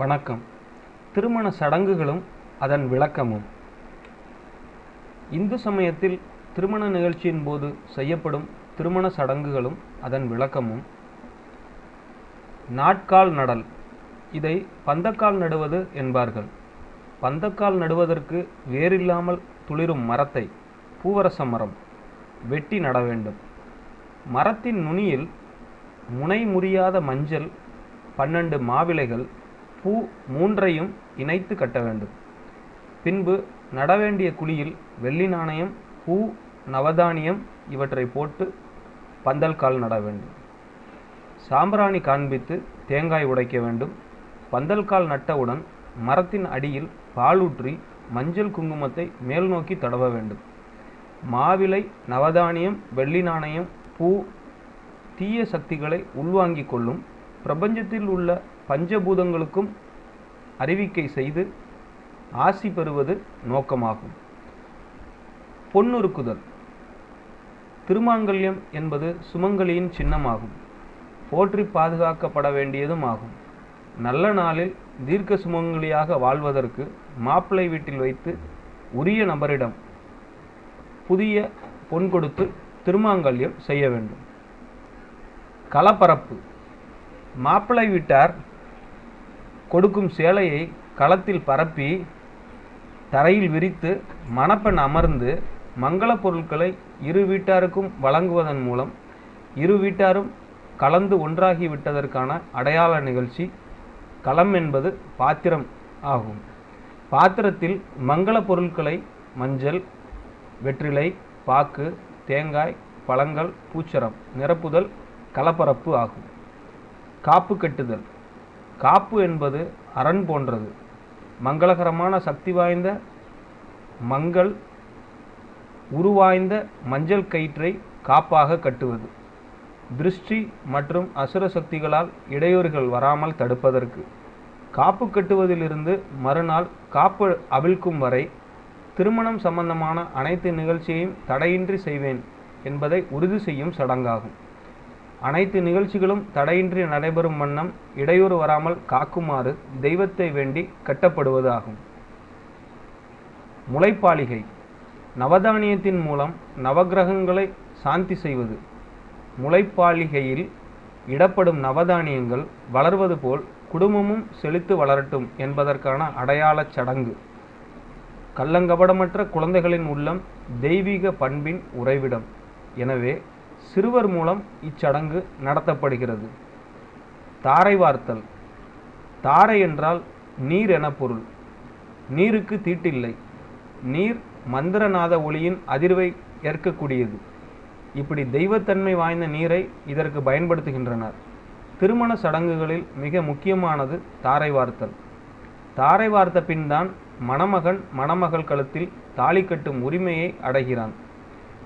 வணக்கம். திருமண சடங்குகளும் அதன் விளக்கமும். இந்து சமயத்தில் திருமண நிகழ்ச்சியின் போது செய்யப்படும் திருமண சடங்குகளும் அதன் விளக்கமும். நாட்கால் நடல். இதை பந்தக்கால் நடுவது என்பார்கள். பந்தக்கால் நடுவதற்கு வேறில்லாமல் துளிரும் மரத்தை பூவரச மரம் வெட்டி நட வேண்டும். மரத்தின் நுனியில் முனை முறியாத மஞ்சள் பன்னெண்டு மாவிலைகள் பூ மூன்றையும் இணைத்து கட்ட வேண்டும். பின்பு நட வேண்டிய குழியில் வெள்ளி நாணயம் பூ நவதானியம் இவற்றை போட்டு பந்தல் கால் நட வேண்டும். சாம்பிராணி காண்பித்து தேங்காய் உடைக்க வேண்டும். பந்தல் கால் நட்டவுடன் மரத்தின் அடியில் பாலூற்றி மஞ்சள் குங்குமத்தை மேல் நோக்கி தடவ வேண்டும். மாவிலை நவதானியம் வெள்ளி நாணயம் பூ தீய சக்திகளை உள்வாங்கிக் கொள்ளும். பிரபஞ்சத்தில் உள்ள பஞ்சபூதங்களுக்கும் அறிவிக்கை செய்து ஆசி பெறுவது நோக்கமாகும். பொன்னுருக்குதல். திருமாங்கல்யம் என்பது சுமங்கலியின் சின்னமாகும். போற்றி பாதுகாக்கப்பட வேண்டியதும் ஆகும். நல்ல நாளில் தீர்க்க சுமங்கலியாக வாழ்வதற்கு மாப்பிள்ளை வீட்டில் வைத்து உரிய நபரிடம் புதிய பொன் கொடுத்து திருமாங்கல்யம் செய்ய வேண்டும். களப்பரப்பு மாப்பிள்ளை வீட்டார் கொடுக்கும் சேலையை களத்தில் பரப்பி தரையில் விரித்து மணப்பெண் அமர்ந்து மங்கள பொருட்களை இரு வீட்டாருக்கும் வழங்குவதன் மூலம் இரு வீட்டாரும் கலந்து ஒன்றாகி விட்டதற்கான அடையாள நிகழ்ச்சி களம் என்பது பாத்திரம் ஆகும். பாத்திரத்தில் மங்கள பொருட்களை மஞ்சள் வெற்றிலை பாக்கு தேங்காய் பழங்கள் பூச்சரம் நிரப்புதல் கலப்பரப்பு ஆகும். காப்பு கட்டுதல். காப்பு என்பது அரண் போன்றது. மங்களகரமான சக்தி வாய்ந்த மங்கள் உருவாய்ந்த மஞ்சள் கயிற்றை காப்பாக கட்டுவது. திருஷ்டி மற்றும் அசுர சக்திகளால் இடையூறுகள் வராமல் தடுப்பதற்கு. காப்பு கட்டுவதிலிருந்து மறுநாள் காப்பு அவிழ்க்கும் வரை திருமணம் சம்பந்தமான அனைத்து நிகழ்ச்சியையும் தடையின்றி செய்வேன் என்பதை உறுதி செய்யும் சடங்காகும். அனைத்து நிகழ்ச்சிகளும் தடையின்றி நடைபெறும் வண்ணம் இடையூறு வராமல் காக்குமாறு தெய்வத்தை வேண்டி கட்டப்படுவது ஆகும். முளைப்பாளிகை. நவதானியத்தின் மூலம் நவகிரகங்களை சாந்தி செய்வது. முளைப்பாளிகையில் இடப்படும் நவதானியங்கள் வளர்வது போல் குடும்பமும் செழித்து வளரட்டும் என்பதற்கான அடையாளச் சடங்கு. கள்ளங்கபடமற்ற குழந்தைகளின் உள்ளம் தெய்வீக பண்பின் உறைவிடம். எனவே சிறுவர் மூலம் இச்சடங்கு நடத்தப்படுகிறது. தாரை வார்த்தல். தாரை என்றால் நீர் என பொருள். நீருக்கு தீட்டில்லை. நீர் மந்திரநாத ஒளியின் அதிர்வை ஏற்கக்கூடியது. இப்படி தெய்வத்தன்மை வாய்ந்த நீரை இதற்கு பயன்படுத்துகின்றனர். திருமண சடங்குகளில் மிக முக்கியமானது தாரை வார்த்தல். தாரை வார்த்த பின்தான் மணமகன் மணமகள் கழுத்தில் தாலி கட்டும் உரிமையை அடைகிறான்.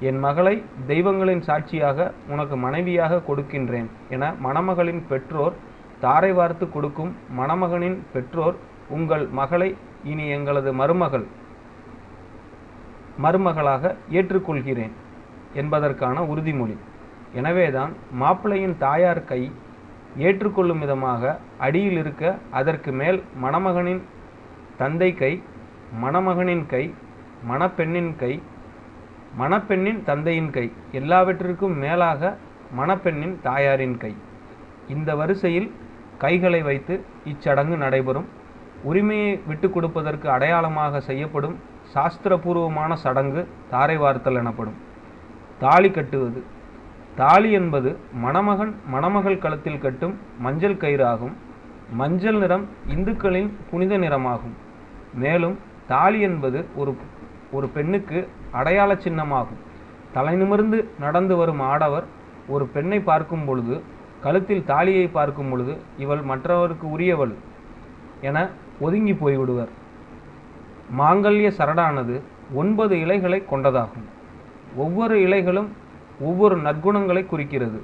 என் மகளை தெய்வங்களின் சாட்சியாக உனக்கு மனைவியாக கொடுக்கின்றேன் என மணமகளின் பெற்றோர் தாரை வார்த்து கொடுக்கும் மணமகனின் பெற்றோர் உங்கள் மகளை இனி எங்களது மருமகள் மருமகளாக ஏற்றுக்கொள்கிறேன் என்பதற்கான உறுதிமொழி. எனவேதான் மாப்பிள்ளையின் தாயார் கை ஏற்றுக்கொள்ளும் விதமாக அடியில் இருக்க அதற்கு மேல் மணமகனின் தந்தை கை மணமகனின் கை மணப்பெண்ணின் கை மணப்பெண்ணின் தந்தையின் கை. எல்லாவற்றிற்கும் மேலாக மணப்பெண்ணின் தாயாரின் கை. இந்த வரிசையில் கைகளை வைத்து இச்சடங்கு நடைபெறும். உரிமையை விட்டு கொடுப்பதற்கு அடையாளமாக செய்யப்படும் சாஸ்திரபூர்வமான சடங்கு தாரை வார்த்தல் எனப்படும். தாலி கட்டுவது. தாலி என்பது மணமகன் மணமகள் களத்தில் கட்டும் மஞ்சள் கயிறு ஆகும் மஞ்சள் நிறம் இந்துக்களின் புனித நிறமாகும். மேலும் தாலி என்பது ஒரு ஒரு பெண்ணுக்கு அடையாள சின்னமாகும். தலைநிமிர்ந்து நடந்து வரும் ஆடவர் ஒரு பெண்ணை பார்க்கும் பொழுது கழுத்தில் தாலியை பார்க்கும் பொழுது இவள் மற்றவருக்கு உரியவள் என ஒதுங்கி போய்விடுவர். மாங்கல்ய சரடானது ஒன்பது இலைகளை கொண்டதாகும். ஒவ்வொரு இலைகளும் ஒவ்வொரு நற்குணங்களை குறிக்கிறது.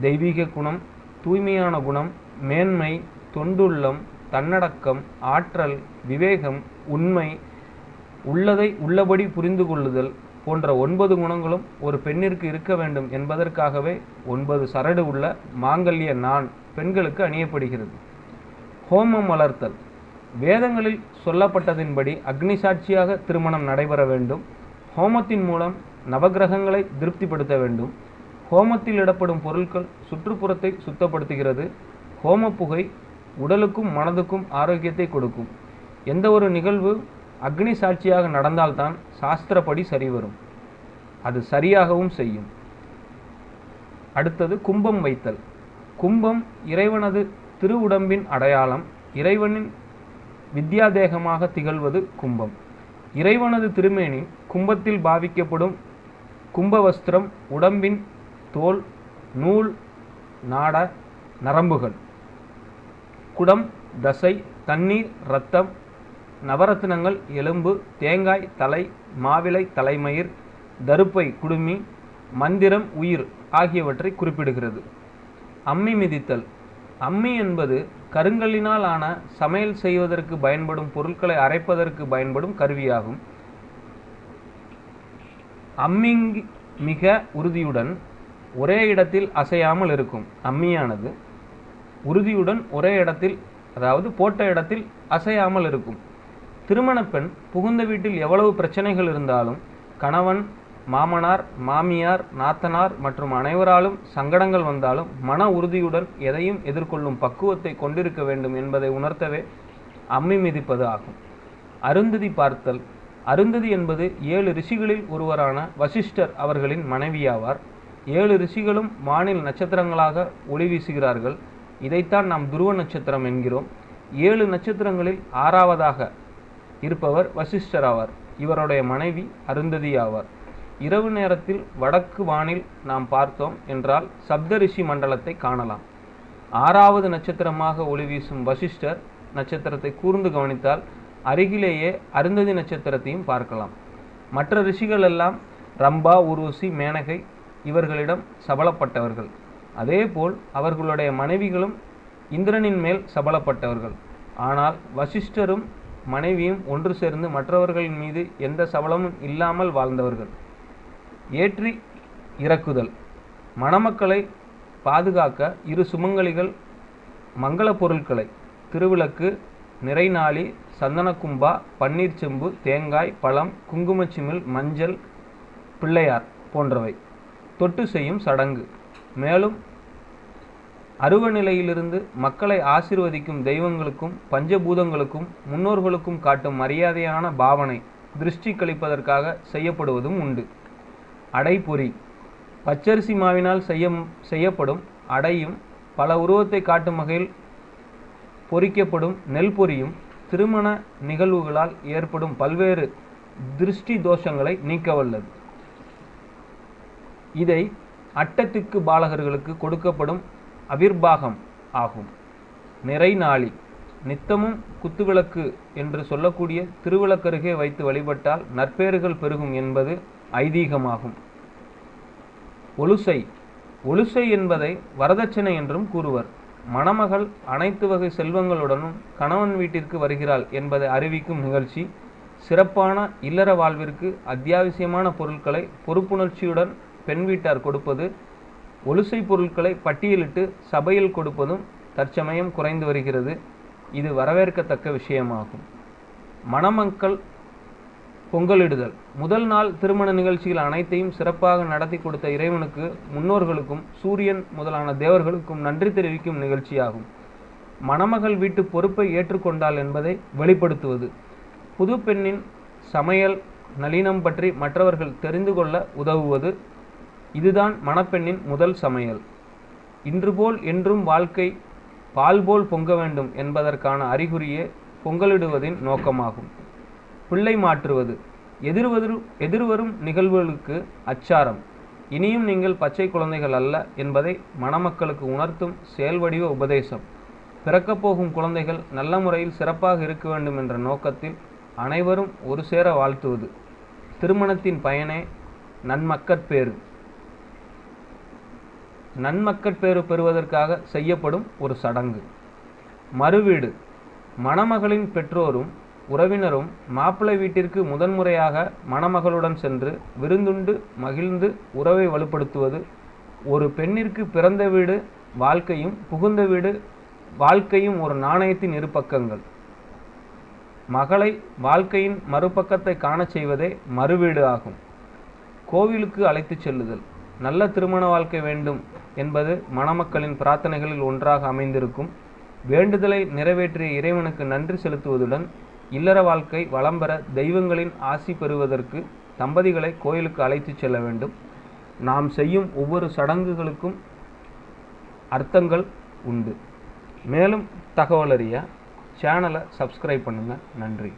தெய்வீக குணம் தூய்மையான குணம் மேன்மை தொண்டுள்ளம் தன்னடக்கம் ஆற்றல் விவேகம் உண்மை உள்ளதை உள்ளபடி புரிந்து கொள்ளுதல் போன்ற ஒன்பது குணங்களும் ஒரு பெண்ணிற்கு இருக்க வேண்டும் என்பதற்காகவே ஒன்பது சரடு உள்ள மாங்கல்ய நான் பெண்களுக்கு அணியப்படுகிறது. ஹோமம் வளர்த்தல். வேதங்களில் சொல்லப்பட்டதின்படி அக்னி சாட்சியாக திருமணம் நடைபெற வேண்டும். ஹோமத்தின் மூலம் நவக்கிரகங்களை திருப்திப்படுத்த வேண்டும். ஹோமத்தில் இடப்படும் பொருட்கள் சுற்றுப்புறத்தை சுத்தப்படுத்துகிறது. ஹோம புகை உடலுக்கும் மனதுக்கும் ஆரோக்கியத்தை கொடுக்கும். எந்த ஒரு நிகழ்வு அக்னி சாட்சியாக நடந்தால்தான் சாஸ்திரப்படி சரி வரும். அது சரியாகவும் செய்யும். அடுத்தது கும்பம் வைத்தல். கும்பம் இறைவனது திருவுடம்பின் அடையாளம் இறைவனின் வித்யாதேகமாக திகழ்வது கும்பம். இறைவனது திருமேனி கும்பத்தில் பாவிக்கப்படும் கும்பவஸ்திரம் உடம்பின் தோல் நூல் நாட நரம்புகள். குடம் தசை தண்ணீர் இரத்தம் நவரத்தினங்கள் எலும்பு தேங்காய் தலை மாவிலை தலைமயிர் தருப்பை குடுமி மந்திரம் உயிர் ஆகியவற்றை குறிப்பிடுகிறது. அம்மி மிதித்தல். அம்மி என்பது கருங்கல்லினால் ஆன சமையல் செய்வதற்கு பயன்படும் பொருட்களை அரைப்பதற்கு பயன்படும் கருவியாகும். அம்மிங் மிக உறுதியுடன் ஒரே இடத்தில் அசையாமல் இருக்கும். அம்மியானது உறுதியுடன் ஒரே இடத்தில் அதாவது போட்ட இடத்தில் அசையாமல் இருக்கும். திருமண பெண் புகுந்த வீட்டில் எவ்வளவு பிரச்சனைகள் இருந்தாலும் கணவன் மாமனார் மாமியார் நாத்தனார் மற்றும் அனைவராலும் சங்கடங்கள் வந்தாலும் மன உறுதியுடன் எதையும் எதிர்கொள்ளும் பக்குவத்தை கொண்டிருக்க வேண்டும் என்பதை உணர்த்தவே அம்மி மிதிப்பது ஆகும். அருந்ததி பார்த்தல். அருந்ததி என்பது ஏழு ரிஷிகளில் ஒருவரான வசிஷ்டர் அவர்களின் மனைவியாவார். ஏழு ரிஷிகளும் வானில் நட்சத்திரங்களாக ஒளி வீசுகிறார்கள். இதைத்தான் நாம் துருவ நட்சத்திரம் என்கிறோம். ஏழு நட்சத்திரங்களில் ஆறாவதாக இருப்பவர் வசிஷ்டர் ஆவார் இவருடைய மனைவி அருந்ததி ஆவார் இரவு நேரத்தில் வடக்கு வானில் நாம் பார்த்தோம் என்றால் சப்தரிஷி மண்டலத்தை காணலாம். ஆறாவது நட்சத்திரமாக ஒளி வீசும் வசிஷ்டர் நட்சத்திரத்தை கூர்ந்து கவனித்தால் அருகிலேயே அருந்ததி நட்சத்திரத்தையும் பார்க்கலாம். மற்ற ரிஷிகள் எல்லாம் ரம்பா உருவசி மேனகை இவர்களிடம் சபலப்பட்டவர்கள். அதேபோல் அவர்களுடைய மனைவிகளும் இந்திரனின் மேல் சபலப்பட்டவர்கள். ஆனால் வசிஷ்டரும் மனைவியும் ஒன்று சேர்ந்து மற்றவர்களின் மீது எந்த சபலமும் இல்லாமல் வாழ்ந்தவர்கள். ஏற்றி இறக்குதல். மணமக்களை பாதுகாக்க இரு சுமங்கலிகள் மங்கள பொருட்களை. திருவிளக்கு நிறைநாளி சந்தனக்கும்பா பன்னீர் செம்பு தேங்காய் பழம் குங்குமச்சிமிழ் மஞ்சள் பிள்ளையார் போன்றவை. தொட்டு செய்யும் சடங்கு. மேலும் அருவ நிலையிலிருந்து மக்களை ஆசிர்வதிக்கும் தெய்வங்களுக்கும் பஞ்சபூதங்களுக்கும் முன்னோர்களுக்கும் காட்டும் மரியாதையான பாவனை திருஷ்டி கழிப்பதற்காக செய்யப்படுவதும் உண்டு. அடைபொறி பச்சரிசி மாவினால் செய்ய செய்யப்படும் அடையும் பல உருவத்தை காட்டும் வகையில் பொறிக்கப்படும் நெல் பொரியும் திருமண நிகழ்வுகளால் ஏற்படும் பல்வேறு திருஷ்டி தோஷங்களை நீக்கவல்லது. இதை அட்டத்திற்கு பாலகர்களுக்கு கொடுக்கப்படும் அவிர்பாகம் ஆகும். நிறை நாளி. நித்தமும் குத்துவிளக்கு என்று சொல்லக்கூடிய திருவிளக்கருகே வைத்து வழிபட்டால் நற்பேறுகள் பெருகும் என்பது ஐதீகமாகும். ஒலுசை ஒலுசை என்பதை வரதட்சணை என்றும் கூறுவர். மணமகள் அனைத்து வகை செல்வங்களுடனும் கணவன் வீட்டிற்கு வருகிறாள் என்பதை அறிவிக்கும் நிகழ்ச்சி. சிறப்பான இல்லற வாழ்விற்கு அத்தியாவசியமான பொருட்களை பொறுப்புணர்ச்சியுடன் பெண் வீட்டார் கொடுப்பது. ஒலுசை பொருட்களை பட்டியலிட்டு சபையில் கொடுப்பதும் தற்சமயம் குறைந்து வருகிறது. இது வரவேற்கத்தக்க விஷயமாகும். மணமக்கள் பொங்கலிடுதல். முதல் நாள் திருமண நிகழ்ச்சிகள் அனைத்தையும் சிறப்பாக நடத்தி கொடுத்த இறைவனுக்கு முன்னோர்களுக்கும் சூரியன் முதலான தேவர்களுக்கும் நன்றி தெரிவிக்கும் நிகழ்ச்சியாகும். மணமகள் வீட்டு பொறுப்பை ஏற்றுக்கொண்டாள் என்பதை வெளிப்படுத்துவது. புது பெண்ணின் சமையல் நளினம் பற்றி மற்றவர்கள் தெரிந்து கொள்ள உதவுவது. இதுதான் மணப்பெண்ணின் முதல் சமையல். இன்று போல் என்றும் வாழ்க்கை பால் போல் பொங்க வேண்டும் என்பதற்கான அறிகுறியே பொங்கலிடுவதின் நோக்கமாகும். பிள்ளை மாற்றுவது. எதிர்வரு எதிர்வரும் நிகழ்வுகளுக்கு அச்சாரம். இனியும் நீங்கள் பச்சை குழந்தைகள் அல்ல என்பதை மணமக்களுக்கு உணர்த்தும் செயல்வடிவ உபதேசம். பிறக்கப் போகும் குழந்தைகள் நல்ல முறையில் சிறப்பாக இருக்க வேண்டும் என்ற நோக்கத்தில் அனைவரும் ஒரு சேர வாழ்த்துவது. திருமணத்தின் பயனே நன்மக்கட்பேறு நன்மக்கட்பேறு பெறுவதற்காக செய்யப்படும் ஒரு சடங்கு. மறுவீடு. மணமகளின் பெற்றோரும் உறவினரும் மாப்பிள்ளை வீட்டிற்கு முதன்முறையாக மணமகளுடன் சென்று விருந்துண்டு மகிழ்ந்து உறவை வலுப்படுத்துவது ஒரு பெண்ணிற்கு பிறந்த வீடு வாழ்க்கையும் புகுந்த வீடு வாழ்க்கையும் ஒரு நாணயத்தின் இரு பக்கங்கள். மகளை வாழ்க்கையின் மறுபக்கத்தை காணச் செய்வதே மறுவீடு ஆகும். கோவிலுக்கு அழைத்துச் செல்லுதல். நல்ல திருமண வாழ்க்கை வேண்டும் என்பது மணமக்களின் பிரார்த்தனைகளில் ஒன்றாக அமைந்திருக்கும். வேண்டுதலை நிறைவேற்றிய இறைவனுக்கு நன்றி செலுத்துவதுடன் இல்லற வாழ்க்கை வளம் பெற தெய்வங்களின் ஆசி பெறுவதற்கு தம்பதிகளை கோயிலுக்கு அழைத்துச் செல்ல வேண்டும். நாம் செய்யும் ஒவ்வொரு சடங்குகளுக்கும் அர்த்தங்கள் உண்டு. மேலும் தகவல் அறிய சேனலை சப்ஸ்கிரைப் பண்ணுங்கள் நன்றி.